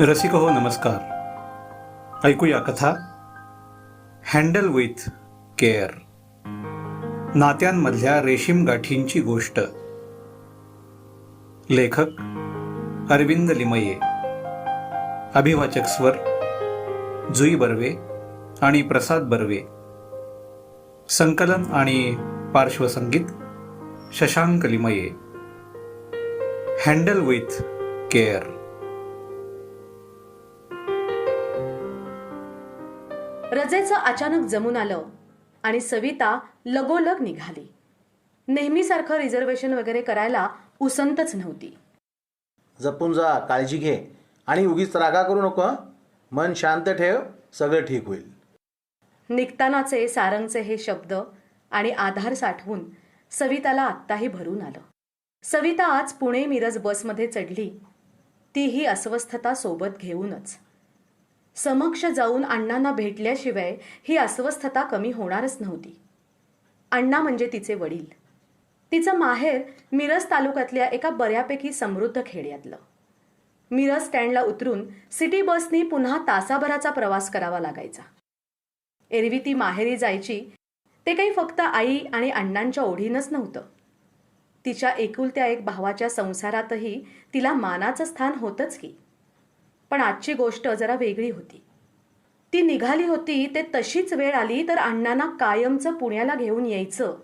रसिक हो नमस्कार. ऐकूया कथा. हँडल विथ केअर नात्यांमधल्या रेशीम गाठींची गोष्ट. लेखक अरविंद लिमये. अभिवाचक स्वर जुई बर्वे आणि प्रसाद बर्वे. संकलन आणि पार्श्वसंगीत Shashank Limaye. Handle with care रजेचं अचानक जमून आलं आणि सविता लगोलग निघाली. नेहमीसारखं रिझर्वेशन वगैरे करायला उसंतच नव्हती. जपून जा काळजी घे आणि उगीच रागा करू नको? मन शांत ठेव सगळं ठीक होईल. निघतानाचे सारंगचे हे शब्द आणि आधार साठवून सविताला आत्ताही भरून आलं. सविता आज पुणे मिरज बसमध्ये चढली. तीही अस्वस्थता सोबत घेऊनच. समक्ष जाऊन अण्णांना भेटल्याशिवाय ही अस्वस्थता कमी होणारच नव्हती. अण्णा म्हणजे तिचे वडील. तिचं माहेर मिरज तालुक्यातल्या एका बऱ्यापैकी समृद्ध खेड्यातलं. मिरज स्टँडला उतरून सिटी बसनी पुन्हा तासाभराचा प्रवास करावा लागायचा. एरवी ती माहेरी जायची ते काही फक्त आई आणि अण्णांच्या ओढीनच नव्हतं. तिच्या एकुलत्या एक भावाच्या संसारातही तिला मानाचं स्थान होतंच की. पण आजची गोष्ट जरा वेगळी होती. ती निघाली होती ते तशीच वेळ आली तर अण्णांना कायमचं पुण्याला घेऊन यायचं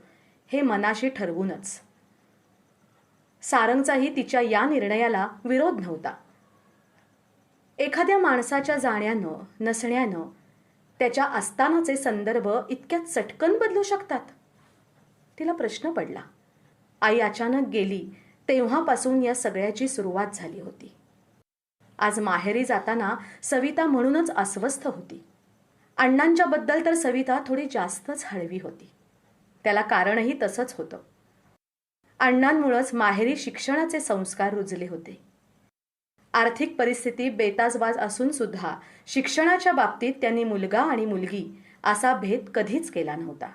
हे मनाशी ठरवूनच. सारंगचाही तिच्या या निर्णयाला विरोध नव्हता. एखाद्या माणसाच्या जाण्यानं नसण्यानं त्याच्या असतानाचे संदर्भ इतक्यात चटकन बदलू शकतात? तिला प्रश्न पडला. आई अचानक गेली तेव्हापासून या सगळ्याची सुरुवात झाली होती. आज माहेरी जाताना सविता म्हणूनच अस्वस्थ होती. अण्णांच्या बद्दल तर सविता थोडी जास्तच हळवी होती. त्याला कारणही तसंच होतं. अण्णांमुळंच माहेरी शिक्षणाचे संस्कार रुजले होते. आर्थिक परिस्थिती बेताजबाज असून सुद्धा शिक्षणाच्या बाबतीत त्यांनी मुलगा आणि मुलगी असा भेद कधीच केला नव्हता.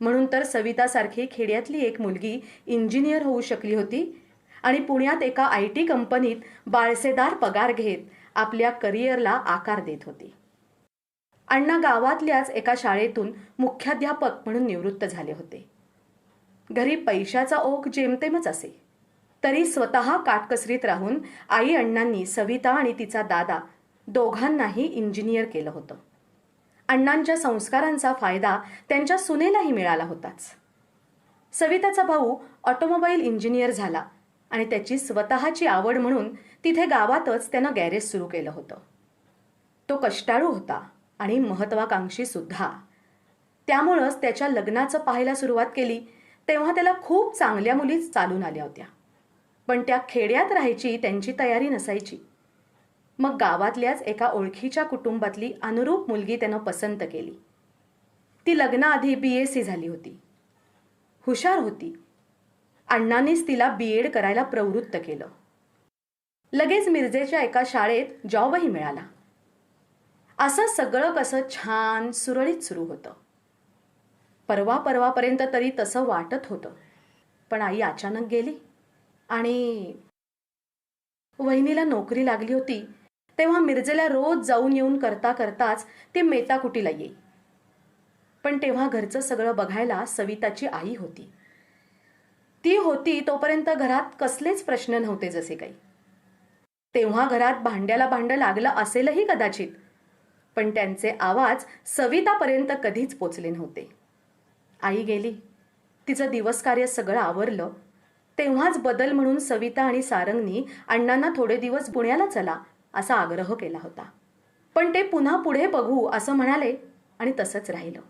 म्हणून तर सवितासारखी खेड्यातली एक मुलगी इंजिनियर होऊ शकली होती आणि पुण्यात एका आय टी कंपनीत बाळसेदार पगार घेत आपल्या करिअरला आकार देत होती. अण्णा गावातल्याच एका शाळेतून मुख्याध्यापक म्हणून निवृत्त झाले होते. घरी पैशाचा ओघ जेमतेमच असे. तरी स्वतः काटकसरीत राहून आई अण्णांनी सविता आणि तिचा दादा दोघांनाही इंजिनियर केलं होतं. अण्णांच्या संस्कारांचा फायदा त्यांच्या सुनेलाही मिळाला होताच. सविताचा भाऊ ऑटोमोबाईल इंजिनियर झाला आणि त्याची स्वतःची आवड म्हणून तिथे गावातच त्यानं गॅरेज सुरू केलं होतं. तो कष्टाळू होता आणि महत्वाकांक्षी सुद्धा. त्यामुळंच त्याच्या लग्नाचं पाहायला सुरुवात केली तेव्हा त्याला खूप चांगल्या मुली चालून आल्या होत्या. पण त्या खेड्यात राहायची त्यांची तयारी नसायची. मग गावातल्याच एका ओळखीच्या कुटुंबातली अनुरूप मुलगी त्यानं पसंत केली. ती लग्नाआधी बी एस सी झाली होती. हुशार होती. अण्णांनीच तिला बी एड करायला प्रवृत्त केलं. लगेच मिरजेच्या एका शाळेत जॉबही मिळाला. असं सगळं कसं छान सुरळीत सुरू होतं. परवा परवापर्यंत तरी तसं वाटत होतं. पण आई अचानक गेली आणि वहिनीला नोकरी लागली होती तेव्हा मिरजेला रोज जाऊन येऊन करता करताच ती मेताकुटीला येई. पण तेव्हा घरचं सगळं बघायला सविताची आई होती. ती होती तोपर्यंत घरात कसलेच प्रश्न नव्हते जसे काही. तेव्हा घरात भांड्याला भांड लागलं असेलही कदाचित पण त्यांचे आवाज सवितापर्यंत कधीच पोचले नव्हते. आई गेली. तिचं दिवस कार्य सगळं आवरलं. तेव्हाच बदल म्हणून सविता आणि सारंगनी अण्णांना थोडे दिवस पुण्याला चला असा आग्रह केला होता. पण ते पुन्हा पुढे बघू असं म्हणाले आणि तसंच राहिलं.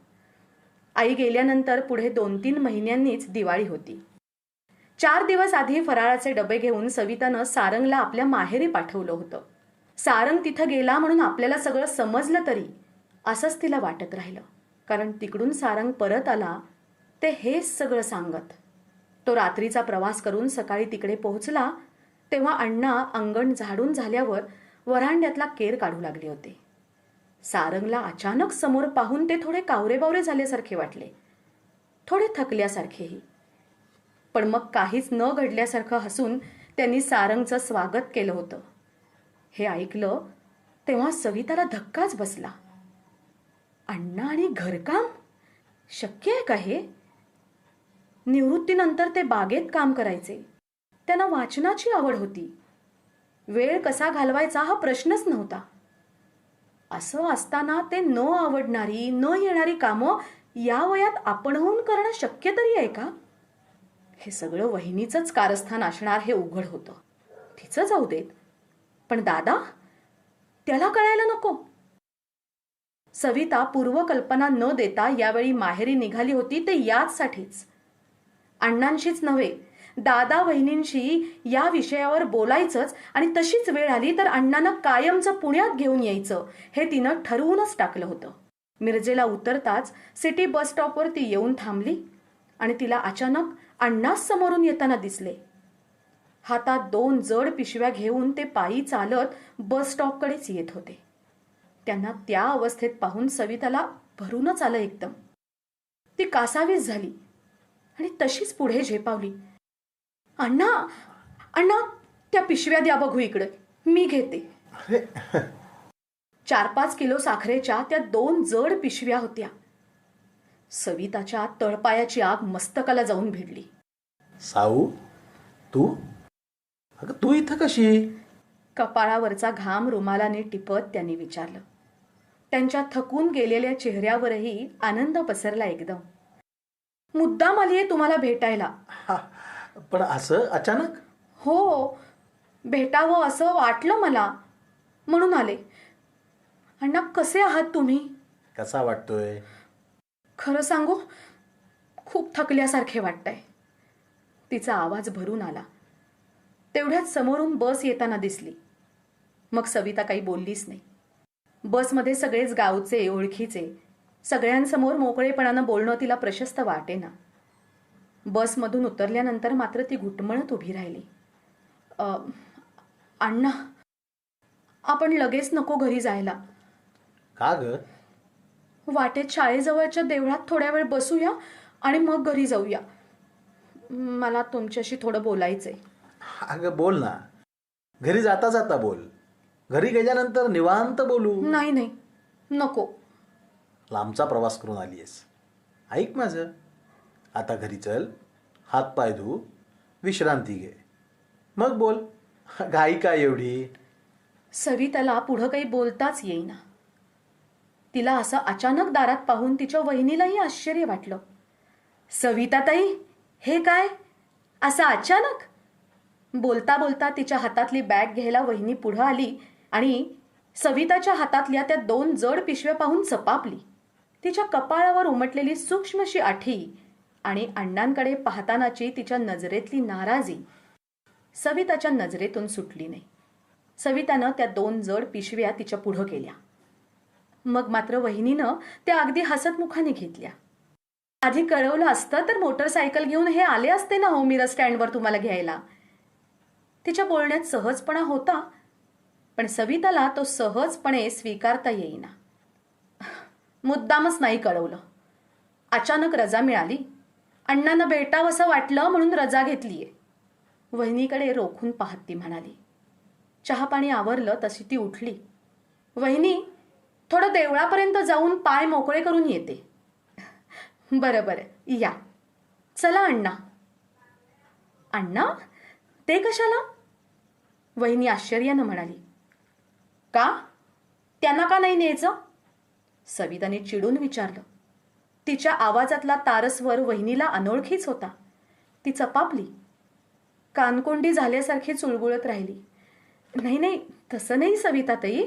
आई गेल्यानंतर पुढे दोन तीन महिन्यांनीच दिवाळी होती. चार दिवस आधी फराळाचे डबे घेऊन सवितानं सारंगला आपल्या माहेरी पाठवलं होतं. सारंग तिथं गेला म्हणून आपल्याला सगळं समजलं तरी असंच तिला वाटत राहिलं. कारण तिकडून सारंग परत आला ते हेच सगळं सांगत. तो रात्रीचा प्रवास करून सकाळी तिकडे पोहोचला तेव्हा अण्णा अंगण झाडून झाल्यावर वरांड्यातला केर काढू लागले होते. सारंगला अचानक समोर पाहून ते थोडे कावरेबावरे झाल्यासारखे वाटले. थोडे थकल्यासारखेही. पण मग काहीच न घडल्यासारखं हसून त्यांनी सारंगचं स्वागत केलं होतं. हे ऐकलं तेव्हा सविताला धक्काच बसला. अण्णा आणि घरकाम? शक्य आहे का हे? निवृत्तीनंतर ते बागेत काम करायचे. त्यांना वाचनाची आवड होती. वेळ कसा घालवायचा हा प्रश्नच नव्हता. असं असताना ते न आवडणारी न येणारी कामं या वयात आपणहून करणं शक्य तरी आहे का? हे सगळं वहिनीचंच कारस्थान असणार हे उघड होतं. तिचं जाऊ देत. पण दादा त्याला कळायला नको. सविता पूर्वकल्पना न देता यावेळी माहेरी निघाली होती ते याचसाठीच. अण्णांशीच नव्हे दादा वहिनींशी या विषयावर बोलायचंच आणि तशीच वेळ आली तर अण्णांना कायमचं पुण्यात घेऊन यायचं हे तिनं ठरवूनच टाकलं होतं. मिरजेला उतरताच सिटी बस स्टॉपवर ती येऊन थांबली आणि तिला अचानक अण्णाच समोरून येताना दिसले. हातात दोन जड पिशव्या घेऊन ते पायी चालत बस स्टॉपकडेच येत होते. त्यांना त्या अवस्थेत पाहून सविताला भरूनच आलं एकदम. ती कासावीस झाली आणि तशीच पुढे झेपावली. अण्णा अण्णा त्या पिशव्या द्या बघू इकडे मी घेते. चार पाच किलो साखरेच्या त्या दोन जड पिशव्या होत्या. सविताच्या तळपायाची आग मस्तकाला जाऊन भिडली. साऊ तू? अगं तू इथं कशी? कपाळावरचा घाम रुमालाने टिपत त्यांनी विचारलं. त्यांच्या थकून गेलेल्या चेहऱ्यावरही आनंद पसरला एकदम. मुद्दाम आलीये तुम्हाला भेटायला. हा, पण असं अचानक? हो भेटावं असं वाटलं मला. म्हणून आले. अण्णा कसे आहात तुम्ही? कसा वाटतोय? खरं सांगू? खूप थकल्यासारखे वाटतंय. तिचा आवाज भरून आला. तेवढ्यात समोरून बस येताना दिसली. मग सविता काही बोललीच नाही. बसमध्ये सगळेच गावचे ओळखीचे सगळ्यांसमोर मोकळेपणानं बोलणं तिला प्रशस्त वाटेना. बसमधून उतरल्यानंतर मात्र ती घुटमळत उभी राहिली. अण्णा आपण लगेच नको घरी जायला. का ग? वाटेत शाळेजवळच्या देवळात थोड्या वेळ बसूया आणि मग घरी जाऊया. मला तुमच्याशी थोडं बोलायचंय. अगं बोल ना. घरी जाता जाता बोल. घरी गेल्यानंतर निवांत बोलू. नाही नाही. नको. लांबचा प्रवास करून आली आहेस ऐक माझं. आता घरी चल. हातपाय धू. विश्रांती घे. मग बोल. घाई काय एवढी? सविताला पुढं काही बोलताच येईना. तिला असं अचानक दारात पाहून तिच्या वहिनीलाही आश्चर्य वाटलं. सविताताई हे काय? असं अचानक? बोलता बोलता तिच्या हातातली बॅग घ्यायला वहिनी पुढं आली आणि सविताच्या हातातल्या त्या दोन जड पिशव्या पाहून चपापली तिच्या कपाळावर उमटलेली सूक्ष्मशी आठी आणि अण्णांकडे पाहतानाची तिच्या नजरेतली नाराजी. सविताच्या नजरेतून सुटली नाही. सवितानं त्या दोन जड पिशव्या तिच्या पुढं केल्या. मग मात्र वहिनीनं त्या अगदी हसतमुखाने घेतल्या. आधी कळवलं असतं तर मोटरसायकल घेऊन हे आले असते ना हो मिरज स्टँडवर तुम्हाला घ्यायला? तिच्या बोलण्यात सहजपणा होता पण सविताला तो सहजपणे स्वीकारता येईना. मुद्दामच नाही कळवलं. अचानक रजा मिळाली. अण्णांना भेटावं असं वाटलं म्हणून रजा घेतलीये. वहिनीकडे रोखून पाहत ती म्हणाली. चहापाणी आवरलं तशी ती उठली. वहिनी थोडं देवळापर्यंत जाऊन पाय मोकळे करून येते. बरं बरं. या. चला अण्णा. अण्णा? ते कशाला? वहिनी आश्चर्यानं म्हणाली. का? त्यांना का नाही न्यायचं? सविताने चिडून विचारलं. तिच्या आवाजातला तारस्वर वहिनीला अनोळखीच होता. ती चपापली. कानकोंडी झाल्यासारखी चुळबुळत राहिली. नाही नाही तसं नाही सविताताई.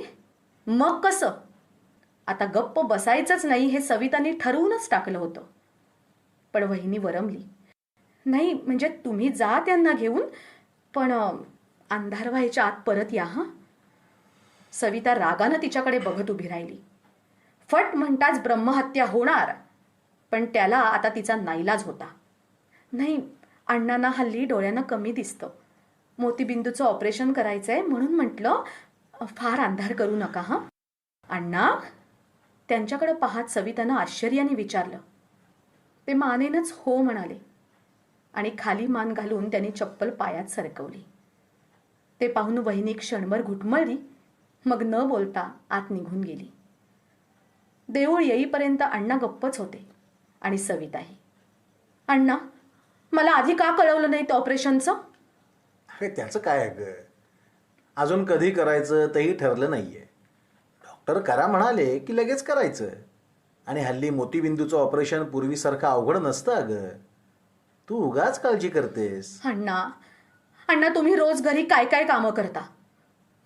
मग कसं? आता गप्प बसायचंच नाही हे सविताने ठरवूनच टाकलं होतं. पण वहिनी वरमली. नाही म्हणजे तुम्ही जा त्यांना घेऊन पण अंधार व्हायच्या आत परत या हां? सविता रागानं तिच्याकडे बघत उभी राहिली. फट म्हणताच ब्रह्महत्या होणार. पण त्याला आता तिचा नाईलाज होता. नाही अण्णांना हल्ली डोळ्यानं कमी दिसतं. मोतीबिंदूचं ऑपरेशन करायचंय म्हणून म्हटलं फार अंधार करू नका हां? अण्णा त्यांच्याकडे पाहत सवितानं आश्चर्याने विचारलं. ते मानेनच हो म्हणाले. आणि खाली मान घालून त्यांनी चप्पल पायात सरकवली. ते पाहून वहिनी क्षणभर घुटमळली मग न बोलता आत निघून गेली. देऊळ येईपर्यंत अण्णा गप्पच होते आणि सविताही. अण्णा मला आधी का कळवलं नाही ते ऑपरेशनचं? अरे त्याचं काय अगं ग? अजून कधी करायचं तेही ठरलं नाहीये. डॉक्टर करा म्हणाले की लगेच करायचं. आणि हल्ली मोतीबिंदूचं ऑपरेशन पूर्वीसारखं अवघड नसतं अगं. तू उगाच काळजी करतेस. अण्णा अण्णा तुम्ही रोज घरी काय काय कामं करता?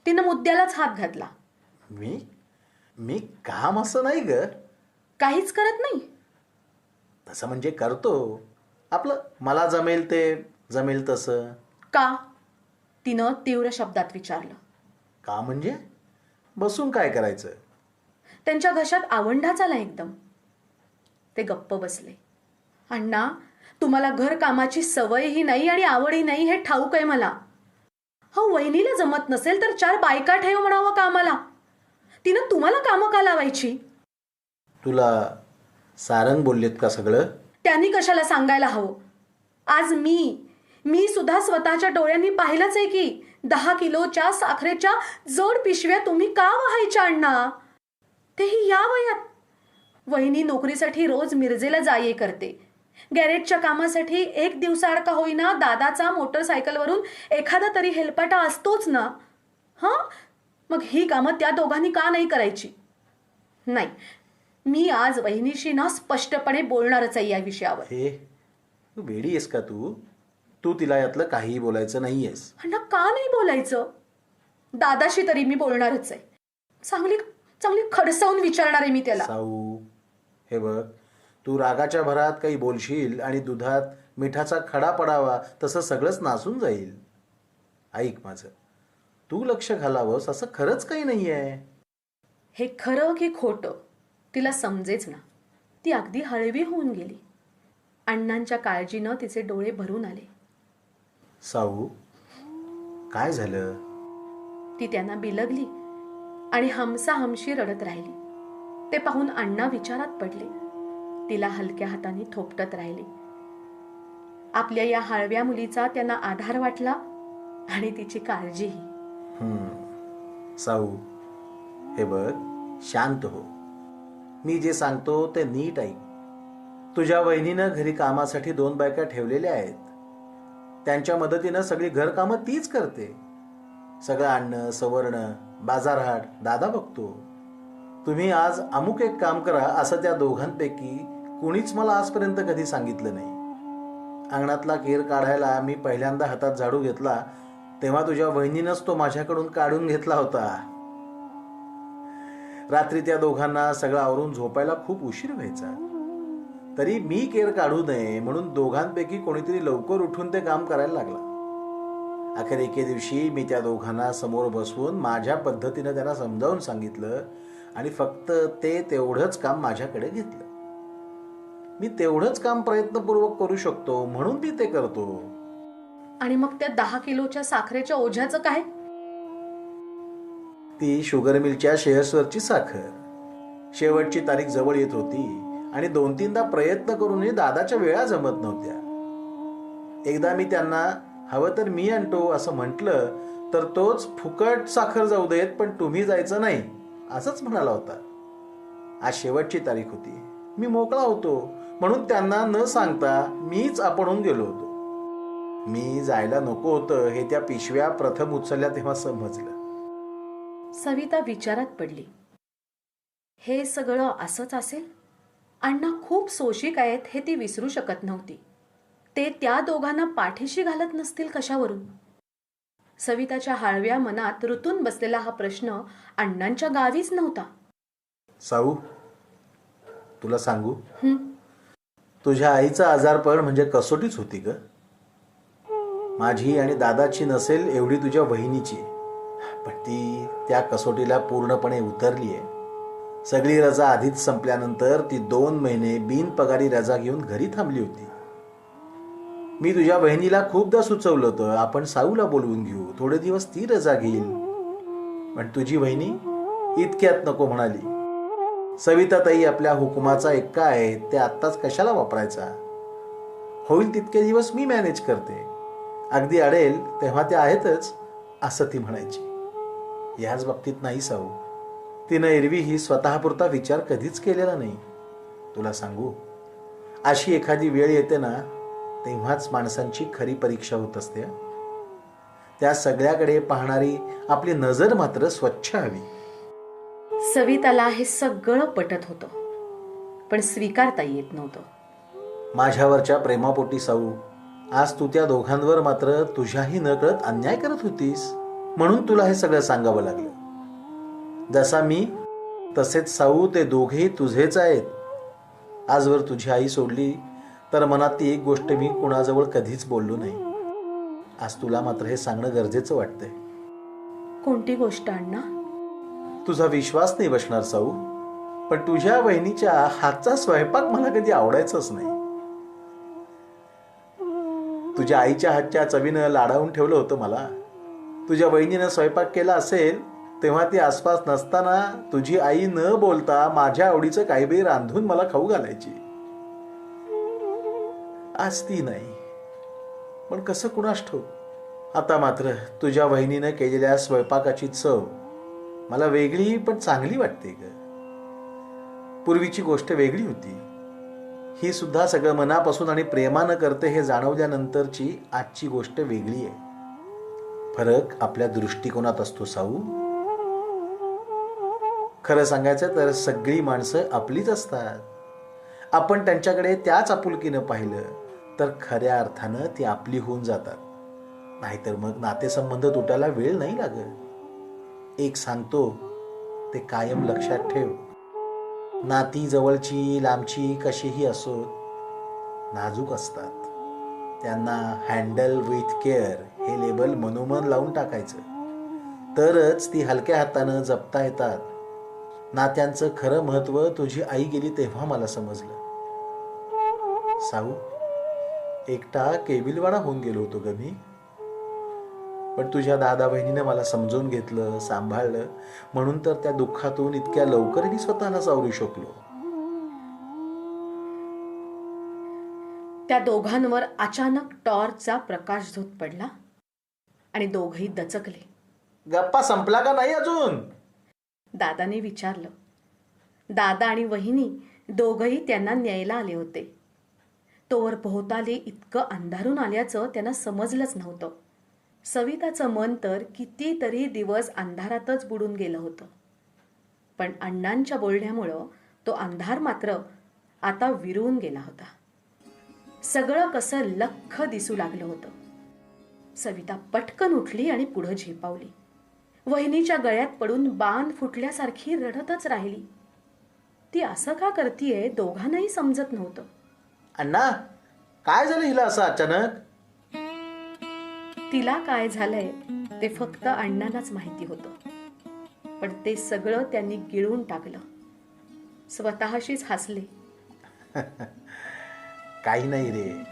तिनं मुद्द्यालाच हात घातला. मी? मी काम असं नाही ग. काहीच करत नाही. तसं म्हणजे करतो. आपलं मला जमेल ते जमेल तसं. का? तिनं तीव्र शब्दात विचारलं. का म्हणजे? बसून काय करायचं? त्यांच्या घशात आवंढाच आला एकदम. ते गप्प बसले. अण्णा तुम्हाला घर कामाची सवयही नाही आणि आवडही नाही हे ठाऊक आहे मला. हो वहिनीला जमत नसेल तर चार बायका ठेव म्हणावं कामाला. तिनं तुम्हाला कामं का लावायची? तुला सारंग बोललेत का सगळं? त्यांनी कशाला सांगायला हवं? आज मी मी सुद्धा स्वतःच्या डोळ्यांनी पाहिलंच आहे की दहा किलोच्या साखरेच्या जड पिशव्या तुम्ही का व्हायच्या अण्णा? तेही या वयात. वहिनी नोकरीसाठी रोज मिरजेला जाये करते. गॅरेजच्या कामासाठी एक दिवसाआड का होईना दादाचा मोटरसायकलवरून एखादा तरी हेलपाटा असतोच ना? हां? मग ही कामं त्या दोघांनी का नाही करायची? नाही. मी आज वहिनीशी ना स्पष्टपणे बोलणारच आहे या विषयावर. हे तू आहेस का तू? तू तिला यातलं काहीही बोलायचं नाहीयेस. अण्णा का नाही बोलायचं? दादाशी तरी मी बोलणारच आहे. चांगली चांगली खडसावून विचारणार आहे मी त्याला. साऊ हे बघ तू रागाच्या भरात काही बोलशील आणि दुधात मिठाचा खडा पडावा तसं सगळंच नासून जाईल. ऐक माझं तू लक्ष घालावंस असं खरंच काही नाही आहे हे खरं की खोटं तिला समजेच ना. ती अगदी हळवी होऊन गेली. अण्णांच्या काळजीनं तिचे डोळे भरून आले. साऊ काय झालं? ती त्यांना बिलगली आणि हमसा हमशी रडत राहिली. ते पाहून अण्णा विचारात पडले. तिला हलक्या हाताने थोपटत राहिले. आपल्या या हळव्या मुलीचा त्यांना आधार वाटला आणि तिची काळजीही. साऊ हे बघ शांत हो. मी जे सांगतो ते नीट ऐक. तुझ्या वहिनीनं घरी कामासाठी दोन बायका ठेवलेल्या आहेत. त्यांच्या मदतीनं सगळी घरकामं तीच करते. सगळं आणणं सवरणं बाजारहाट दादा बघतो. तुम्ही आज अमुक एक काम करा असं त्या दोघांपैकी कुणीच मला आजपर्यंत कधी सांगितलं नाही. अंगणातला केर काढायला मी पहिल्यांदा हातात झाडू घेतला तेव्हा तुझ्या वहिनीनंच तो माझ्याकडून काढून घेतला होता. रात्री त्या दोघांना सगळं आवरून झोपायला खूप उशीर व्हायचा. तरी मी केर काढू नये म्हणून दोघांपैकी कोणीतरी लवकर उठून ते काम करायला लागला. अखेर एके दिवशी मी त्या दोघांना समोर बसवून माझ्या पद्धतीनं त्यांना समजावून सांगितलं आणि फक्त ते तेवढंच काम माझ्याकडे घेतलं. मी तेवढंच काम प्रयत्नपूर्वक करू शकतो म्हणून मी ते करतो. आणि मग त्या दहा किलोच्या साखरेच्या ओझ्याचं काय? ती शुगर मिलच्या शेअर्सवरची साखर. शेवटची तारीख जवळ येत होती. आणि दोन तीनदा प्रयत्न करूनही दादाच्या वेळा जमत नव्हत्या. एकदा मी त्यांना हवं तर मी आणतो असं म्हटलं तर तोच फुकट साखर जाऊ देत पण तुम्ही जायचं नाही असंच म्हणाला होता. आज शेवटची तारीख होती. मी मोकळा होतो. म्हणून त्यांना न सांगता मीच आपणून गेलो होतो. मी जायला नको होतं हे त्या पिशव्या प्रथम उचलल्या तेव्हा समजलं. सविता विचारात पडली. हे सगळं असंच असेल? अण्णा खूप सोशिक आहेत हे ती विसरू शकत नव्हती. ते त्या दोघांना पाठीशी घालत नसतील कशावरून? सविताच्या हळव्या मनात ऋतून बसलेला हा प्रश्न अण्णांच्या गावीच नव्हता. साऊ तुला सांगू? तुझ्या आईचं आजारपण म्हणजे कसोटीच होती ग. माझी आणि दादाची नसेल एवढी तुझ्या बहिणीची पण ती त्या कसोटीला पूर्णपणे उतरली आहे सगळी रजा आधीच संपल्यानंतर ती दोन महिने बिनपगारी रजा घेऊन घरी थांबली होती. मी तुझ्या बहिणीला खूपदा सुचवलं होतं आपण साऊला बोलवून घेऊ थोडे दिवस ती रजा घेईल. पण तुझी बहिणी इतक्यात नको म्हणाली. सविताताई आपल्या हुकुमाचा एक्का आहे ते आत्ताच कशाला वापरायचा? होईल तितके दिवस मी मॅनेज करते. अगदी अडेल तेव्हा ते आहेतच असं ती म्हणायची. याच बाबतीत नाही साऊ. तिनं एरवी ही स्वतःपुरता विचार कधीच केलेला नाही. तुला सांगू अशी एखादी वेळ येते ना तेव्हाच माणसांची खरी परीक्षा होत असते. त्या सगळ्याकडे पाहणारी आपली नजर मात्र स्वच्छ हवी. सविताला हे सगळं पटत होतं पण स्वीकारता येत नव्हतं. माझ्यावरच्या प्रेमापोटी साऊ आज तू त्या दोघांवर मात्र तुझ्याही नकळत अन्याय करत होतीस. म्हणून तुला हे सगळं सांगावं लागलं. जसा मी तसेच साऊ ते दोघेही तुझेच आहेत. आजवर तुझी आई सोडली तर मनात ती एक गोष्ट मी कुणाजवळ कधीच बोललो नाही. आज तुला मात्र हे सांगणं गरजेचं वाटतंय. कोणती गोष्ट अण्णा? तुझा विश्वास नाही बसणार साऊ. पण तुझ्या बहिणीच्या हातचा स्वयंपाक मला कधी आवडायचाच नाही. तुझ्या आईच्या हातच्या चवीनं लाडावून ठेवलं होतं मला. तुझ्या बहिणीनं स्वयंपाक केला असेल तेव्हा ती आसपास नसताना तुझी आई न बोलता माझ्या आवडीचं काही बी रांधून मला खाऊ घालायची. आज ती नाही. पण कसं कुणास ठाऊक? आता मात्र तुझ्या वहिनीनं केलेल्या स्वयंपाकाची चव मला वेगळी पण चांगली वाटते ग. पूर्वीची गोष्ट वेगळी होती. ही सुद्धा सगळं मनापासून आणि प्रेमानं करते हे जाणवल्यानंतरची आजची गोष्ट वेगळी आहे. फरक आपल्या दृष्टिकोनात असतो साऊ. खरं सांगायचं तर सगळी माणसं आपलीच असतात. आपण त्यांच्याकडे त्याच आपुलकीनं पाहिलं तर खऱ्या अर्थानं ती आपली होऊन जातात. नाहीतर मग नातेसंबंध तुटायला वेळ नाही लागत. एक सांगतो ते कायम लक्षात ठेव. नाती जवळची लांबची कशीही असोत नाजूक असतात. त्यांना हँडल विथ केअर हे लेबल मनोमन लावून टाकायचं. तरच ती हलक्या हातानं जपता येतात. नात्यांचं खरं महत्त्व तुझी आई गेली तेव्हा मला समजलं. साऊ एकटा केबिलवाणा होऊन गेलो होतो ग मी. पण तुझ्या दादा बहिणीने मला समजून घेतलं सांभाळलं. म्हणून तर त्या दुःखातून इतक्या लवकर मी स्वतःला सावरू शकलो. त्या दोघांवर अचानक टॉर्चचा प्रकाश झोत पडला आणि दोघही दचकले. गप्पा संपला का नाही अजून? दादाने विचारलं. दादा आणि वहिनी दोघंही त्यांना न्यायला आले होते. तोवर पोहताले इतकं अंधारून आल्याचं त्यांना समजलंच नव्हतं. सविताचं मन तर कितीतरी दिवस अंधारातच बुडून गेलं होतं. पण अण्णांच्या बोलण्यामुळं तो अंधार मात्र आता विरून गेला होता. सगळं कसं लख्ख दिसू लागलं होतं. सविता पटकन उठली आणि पुढं झेपावली. वहिनीच्या गळ्यात पडून बांध फुटल्यासारखी रडतच राहिली. ती असं का करतीये दोघांनाही समजत नव्हतं. अण्णा काय झालं हिला असं अचानक? तिला काय झालंय ते फक्त अण्णांनाच माहिती होतं. पण ते सगळं त्यांनी गिळून टाकलं. स्वतःशीच हसले. काही नाही रे.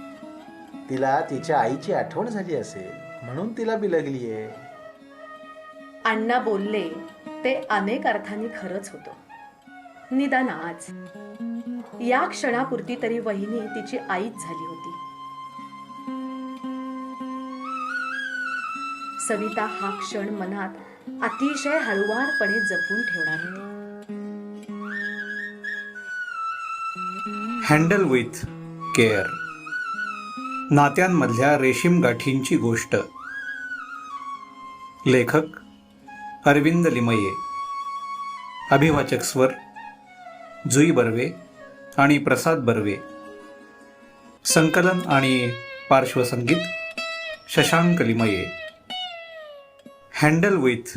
तिला तिच्या आईची आठवण झाली असेल म्हणून तिला बिलगलीये. अण्णा बोलले ते अनेक अर्थांनी खरंच होतं. निदान आज. या क्षणापुरती तरी वहिनी तिची आईच झाली होती. सविता हा क्षण मनात अतिशय हळुवारपणे जपून ठेवणार होती. हँडल विथ केअर नात्यांमधल्या रेशीम गाठींची गोष्ट. लेखक अरविंद लिमये. अभिवाचक स्वर जुई बर्वे आणि प्रसाद बर्वे. संकलन आणि पार्श्वसंगीत शशांक लिमये. Handle with